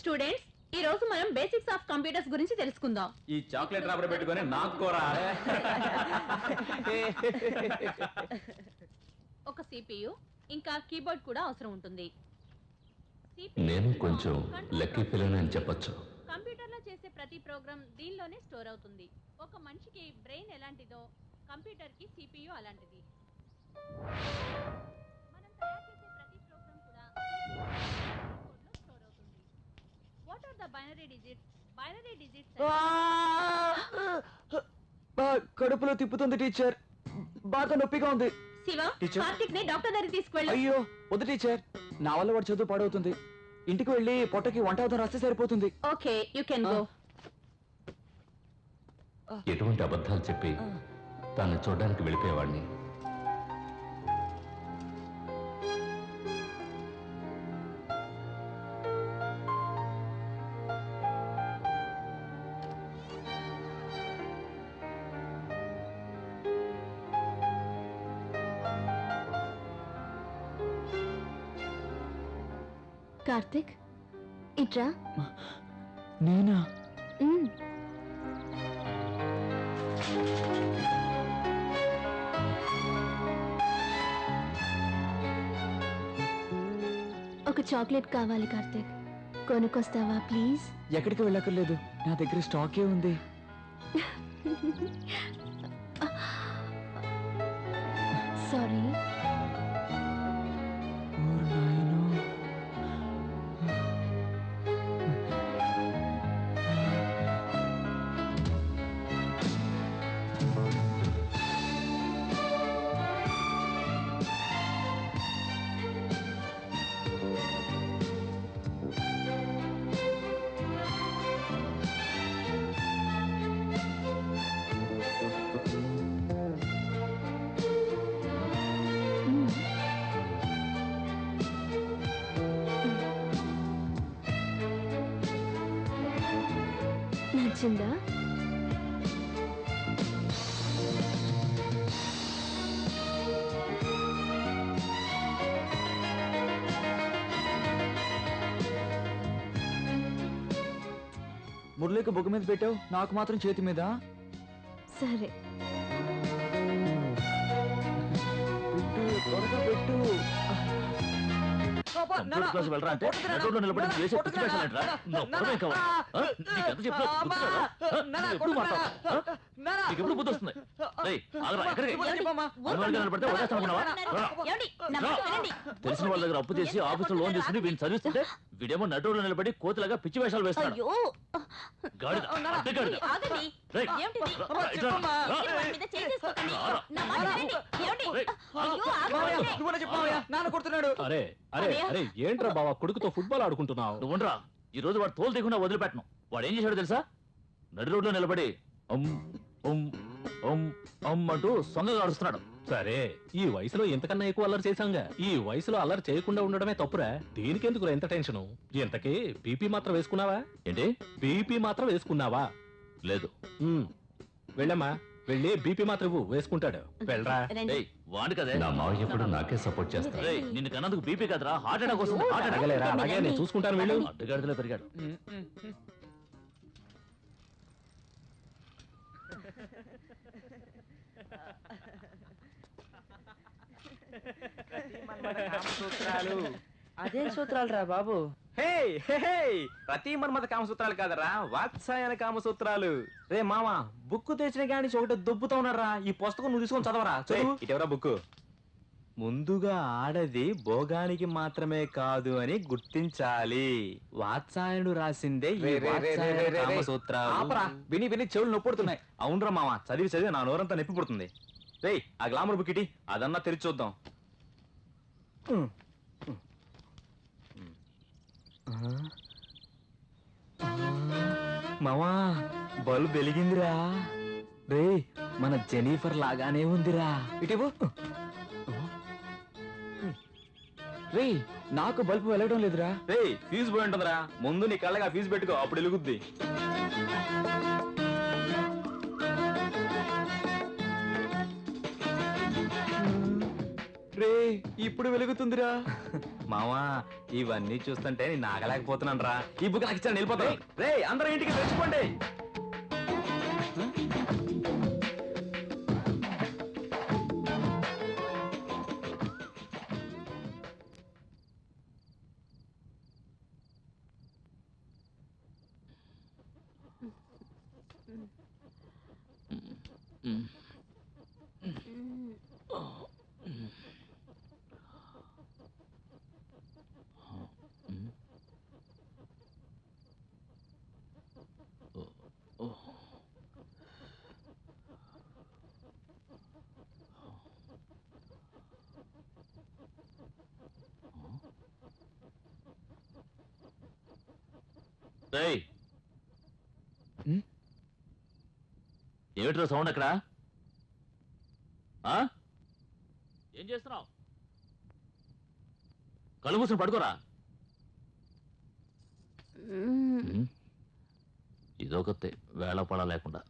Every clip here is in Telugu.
స్టూడెంట్స్ ఈ రోజు మనం బేసిక్స్ ఆఫ్ కంప్యూటర్స్ గురించి తెలుసుకుందాం. ఈ చాక్లెట్ రబ్బర్ పెట్టుకొని నాకు కూరా. ఒక సిపియు ఇంకా కీబోర్డ్ కూడా అవసరం ఉంటుంది. నేను కొంచెం లక్కీ ఫిల్ అని చెప్పొచ్చు. కంప్యూటర్లో చేసే ప్రతి ప్రోగ్రామ్ దీనిలోనే స్టోర్ అవుతుంది. ఒక మనిషికి బ్రెయిన్ ఎలాంటిదో కంప్యూటర్కి సిపియు అలాంటిది. బైనరీ డిజిట్స్ బైనరీ డిజిట్స్ కడుపులో తిప్పుతుంది టీచర్ బాగా నొప్పిగా ఉంది. శివ Teacher. కార్తిక్ని డాక్టర్ దగ్గరికి తీసుకువెళ్ళు. అయ్యో వద్దు టీచర్ నా వల్ల వాడు చదువు పాడవుతుంది. ఇంటికి వెళ్ళి పొట్టకి వంట అవుతాం రాస్తే సరిపోతుంది. ఓకే యు కెన్ గో ఎటువంటి అబద్ధాలు చెప్పి తాను చూడడానికి వెళ్ళిపోయేవాడిని? కార్తిక్ ఇట్రా. నేనా. ఒక చాక్లెట్ కావాలి కార్తిక్. కొనుక్కొస్తావా ప్లీజ్? ఎక్కడికి వెళ్ళక్కర్లేదు. నా దగ్గర స్టాకే ఉంది. సారీ. నచ్చిందా? మురళికి బొగ్గు మీద పెట్టావు? నాకు మాత్రం చేతి మీద? సరే. కంప్యూటర్ క్లాస్ వెళ్ళరా అంటే నిలబడి చేసే పొడవే చెప్పినా ఎప్పుడు బుద్ధి వస్తుంది? ఆగరా, ఎక్కడికి? నిలబడితే. తెలిసిన వాళ్ళ దగ్గర అప్పు చేసి ఆఫీసులో లోన్ తీసుకుని వీడిని చదివిస్తుంటే వీడేమో నటువులో నిలబడి కోతిలాగా పిచ్చి వేషాలు వేస్తాడు. గాడిద నాన్న కొడుతున్నాడు. అరే అరే అన్నయ్య. అరే ఏంట్రా బావా కొడుకుతో ఫుట్బాల్ ఆడుకుంటున్నావు? నువ్వు ఉండరా ఈ రోజు వాడు తోలు తీయకుండా వదిలిపెట్టను. వాడు ఏం చేశాడో తెలుసా? నడి రోడ్లో నిలబడి అంటూ సొంగగా అరుస్తున్నాడు సరే ఈ వయసులో ఇంతకన్నా ఎక్కువ అల్లరి చేశాంగా. ఈ వయసులో అల్లరి చేయకుండా ఉండడమే తప్పురా. దీనికెందుకు ఎంత టెన్షన్? ఇంతకీ బీపీ మాత్రం వేసుకున్నావా? ఏంటి? బీపీ మాత్రం వేసుకున్నావా? లేదు. వెళ్ళమ్మా. వెళ్ళి బీపీ మాత్రం వేసుకుంటాడు. వెళ్ళరా. ఏయ్ వాడి కదే. నా మావయ్య ఎప్పుడు నాకే సపోర్ట్ చేస్తాడు. నిన్ను కన్నందుకు బీపీ కదరా. హార్ట్ అటాక్ వస్తుంది. Heart attack. అడగలేరా అలాగే నేను చూసుకుంటాను వీళ్ళు. అడ్డగాడిదలో పెరిగాడు సూత్రాలు అదే సూత్రాలు రా బాబు? హే హే, హే ప్రతి మన్మథ కామసూత్రాలు కాదరా వాత్సాయన కామసూత్రాలు. రే మామ బుక్ తెచ్చిన కాని ఒకటి దొబ్బుతా ఉన్నారా ఈ పుస్తకం నువ్వు తీసుకొని చదవరా చదువు. ఇటెవరా బుక్ ముందుగా ఆడది భోగానికి మాత్రమే కాదు అని గుర్తించాలి. వాత్సాయనుడు రాసిందే ఈ వాత్సాయన కామసూత్రాలు. విని విని చెవులు నొప్పుడుతున్నాయి. అవునరా మామ చదివి చదివి నా నోరంతా నొప్పి పుడుతుంది. రేయ్ ఆ గ్లామర్ బుక్ ఇటీ అదన్నా తెరిచి చూద్దాం. మామా బల్బ్ వెలిగిందిరా. రే మన జెనిఫర్ లాగానే ఉందిరా. ఇటివు రే నాకు బల్బు వెలగడం లేదురా. రే ఫీజు పోయి ఉంటుందిరా. ముందు నీ కళ్ళగా ఫీజు పెట్టుకో అప్పుడు వెలుగుద్ది. రే ఇప్పుడు వెలుగుతుందిరా. మావా ఇవన్నీ చూస్తుంటే నేను ఆగలేకపోతున్నాను రా. ఈ బుక్ నాకు ఇచ్చాను వెళ్ళిపోతాను. రే అందరూ ఇంటికి తెచ్చుకోండి. రేయ్ ఏమిట్రా సౌండ్ అక్కడ? ఆ? ఏం చేస్తున్నావు? కళ్ళు మూసుకుని పడుకోరా. ఇదొకతే వేళ పడ లేకుండా.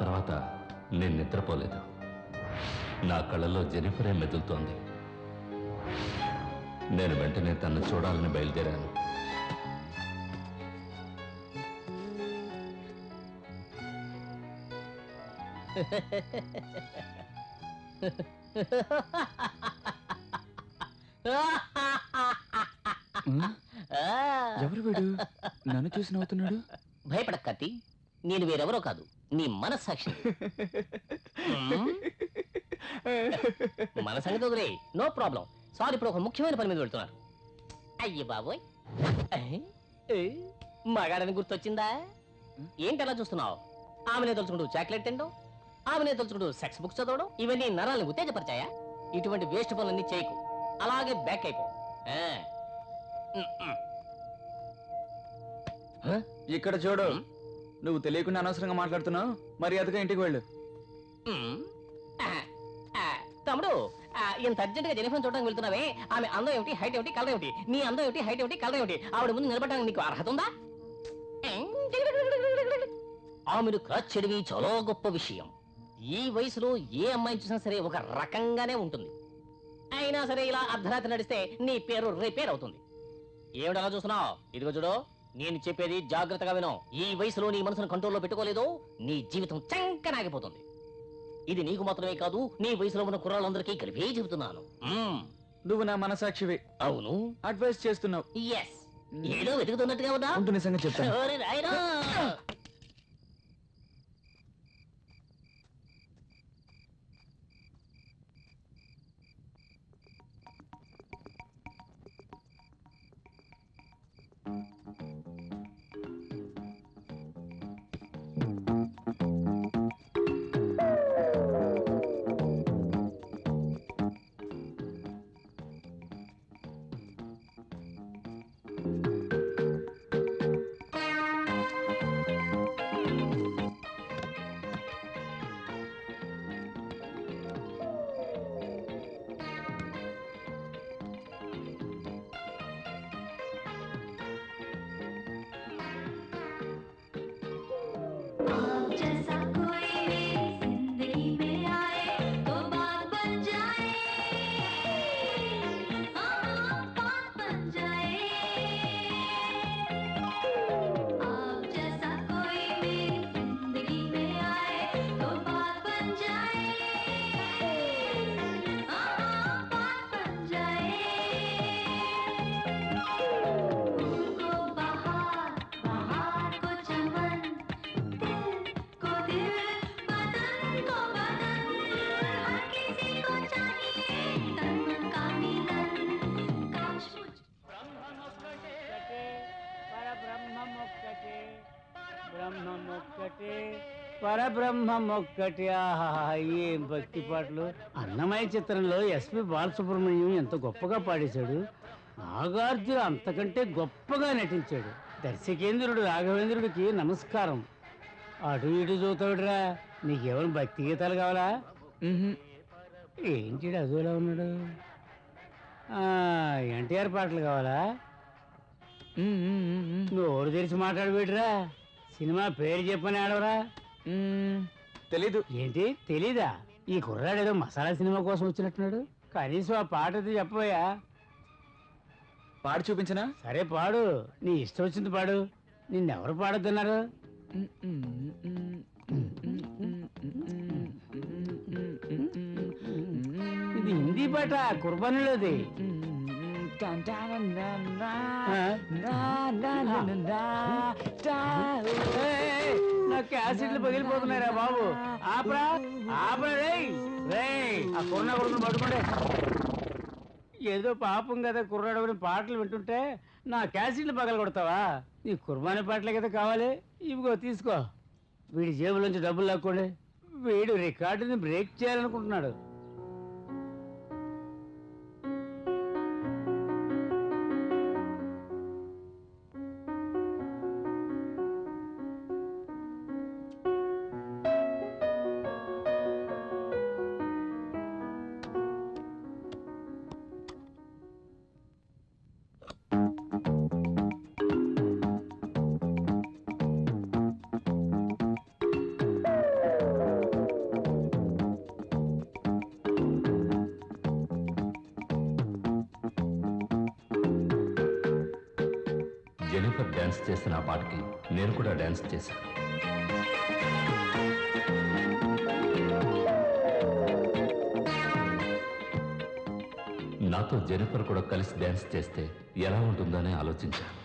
తర్వాత నేను నిద్రపోలేదు. నా కళ్ళలో జెనిఫరే మెదులుతోంది. నేను వెంటనే తను చూడాలని బయలుదేరాను. ఎవరు వీడు? నన్ను చూసి నవ్వుతున్నాడు? భయపడక కత్తి నేను వేరెవరో కాదు నీ మనస్సాక్షి. మన సంగతి వదిలే నో ప్రాబ్లం సార్ ఇప్పుడు ఒక ముఖ్యమైన పని మీద వెళ్తున్నారు. అయ్యి బాబోయ్. మగాడని గుర్తొచ్చిందా? ఏంటి అలా చూస్తున్నావు? ఆమెనే తలుచుకుంటూ చాక్లెట్ తినడం ఆమెనే తలుచుకుంటూ సెక్స్ బుక్స్ చదవడం ఇవన్నీ నరాలను ఉత్తేజపరిచాయా? ఇటువంటి వేస్ట్ పనులన్నీ చేయకు. అలాగే బ్యాక్ అయిపో. ఇక్కడ చూడు. నువ్వు తెలియకుండా అనవసరంగా మాట్లాడుతున్నావు? మర్యాదగా ఇంటికి వెళ్ళు. తమ్ముడు ఆ, ఇంత అర్జెంట్గా జెనిఫర్ చూడడానికి వెళ్తున్నావే. ఆమె అందం ఏమిటి హైట్ ఏమిటి కలర్ ఏమిటి? నీ అందం ఏమిటి హైట్ ఏమిటి కలర్ ఏమిటి? ఆవిడ ముందు నిలబడడానికి నీకు అర్హత ఉందా? ఆమెను కాచెడివి చాలా గొప్ప విషయం. ఈ వయసులో ఏ అమ్మాయిని చూసినా సరే ఒక రకంగానే ఉంటుంది. అయినా సరే ఇలా అర్ధరాత్రి నడిస్తే నీ పేరు రిపేర్ అవుతుంది. ఏమిటి అలా చూస్తున్నావు? ఇదిగో చూడు. నేను చెప్పేది జాగ్రత్తగా విను. ఈ వయసులో నీ మనసును కంట్రోల్లో పెట్టుకోలేదు నీ జీవితం చంకనాగిపోతుంది. ఇది నీకు మాత్రమే కాదు నీ వయసులో ఉన్న కుర్రాళ్ళందరికీ కలిపే చెబుతున్నాను. మ్మ్. నువ్వు నా మనసాక్షివి. అవును. అడ్వైస్ చేస్తున్నావు. ఎస్ ఏదో వెతుకుతున్నట్టుగా ఉందా? ఉంటూ నిజంగా చెప్తాను. ఓరి. బ్రహ్మమొక్కటే పరబ్రహ్మమొక్కటే. ఆహాహా, ఏం భక్తి పాటలు. అన్నమయ్య చిత్రంలో ఎస్పి బాలసుబ్రహ్మణ్యం ఎంత గొప్పగా పాడేశాడు. నాగార్జున అంతకంటే గొప్పగా నటించాడు. దర్శకేంద్రుడు రాఘవేంద్రుడికి నమస్కారం. అటు ఇటు చూతాడురా నీకేమైనా భక్తి గీతాలు కావాలా? ఏంటి అదోలా ఉన్నాడు? ఎన్టీఆర్ పాటలు కావాలా? నోరు తెరిచి మాట్లాడబెట్టురా. సినిమా పేరు చెప్పని ఆడవరా? తెలీదు. ఏంటి? తెలీదా? ఈ కుర్రాడు ఏదో మసాలా సినిమా కోసం వచ్చినట్టున్నాడు. కనీసం ఆ పాట అయితే చెప్పబోయా? పాడి చూపించనా? సరే పాడు. నీ ఇష్టం వచ్చింది పాడు. నిన్నెవరు పాడుతున్నారు ఇది హిందీ పాట కుర్బానీలోది. నా క్యాసెట్లు పగిలిపోతున్నారా బాబు ఆపరా ఆపరా రేయ్ రేయ్ ఆ కొన్న కొడుకుని పట్టుకోండి ఏదో పాపం కదా కుర్రాడు పాటలు వింటుంటే నా క్యాసెట్లు పగల కొడతావా నీ కుర్బానీ పాటలే కదా కావాలి. ఇవిగో తీసుకో. వీడి జేబులోంచి డబ్బులు లాక్కోండి. వీడు రికార్డుని బ్రేక్ చేయాలనుకుంటున్నాడు. జెనిఫర్ డాన్స్ చేసిన ఆ పాటకి నేను కూడా డాన్స్ చేశాను నాతో జెనిఫర్ కూడా కలిసి డాన్స్ చేస్తే ఎలా ఉంటుందని ఆలోచించాను